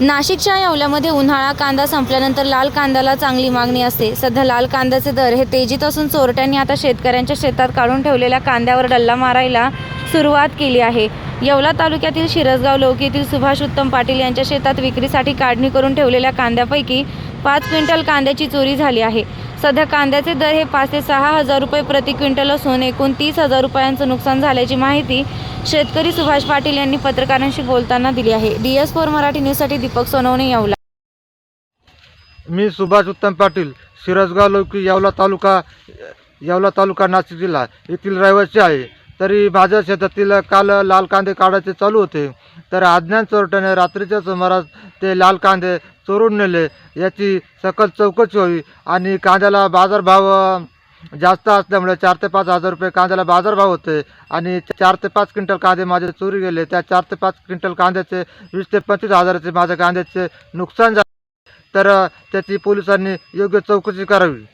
नाशिकच्या येवल्यामध्ये उन्हाळा कांदा संपल्यानंतर लाल कांद्याला चांगली मागणी असते. सध्या लाल कांद्याचे दर हे तेजीत असून चोरट्यांनी आता शेतकऱ्यांच्या शेतात काढून ठेवलेल्या कांद्यावर डल्ला मारायला सुरुवात केली आहे. येवला तालुक्यातील शिरसगाव लौकीतील येथील सुभाष उत्तम पाटील यांच्या शेतात विक्रीसाठी काढणी करून ठेवलेल्या कांद्यापैकी पाच क्विंटल कांद्याची चोरी झाली आहे. सध्या कांद्याचे दर हे पाच ते सहा हजार रुपये प्रति क्विंटल असून एकूण तीस हजार रुपयांचं नुकसान झाल्याची माहिती शेतकरी सुभाष पाटील यांनी पत्रकारांशी बोलताना दिली आहे. डी एस फोर मराठी न्यूजसाठी दीपक सोनवणे यावला. मी सुभाष उत्तम पाटील शिरसगाव लौकी येवला तालुका येवला तालुका नाशिक जिल्हा येथील रहिवासी आहे. तरी माझ्या शेतातील काल लाल कांदे काढायचे चालू होते. तर अज्ञान चोरट्याने रात्रीच्या सुमारास ते लाल कांदे चोरून नेले. याची सकल चौकशी व्हावी आणि कांद्याला बाजारभाव जास्त असल्यामुळे चार ते पाच हजार रुपये कांद्याला बाजारभाव होते आणि चार ते पाच क्विंटल कांदे माझे चोरी गेले. त्या चार ते पाच क्विंटल कांद्याचे वीस ते पंचवीस हजाराचे माझ्या कांद्याचे नुकसान झाले. तर त्याची पोलिसांनी योग्य चौकशी करावी.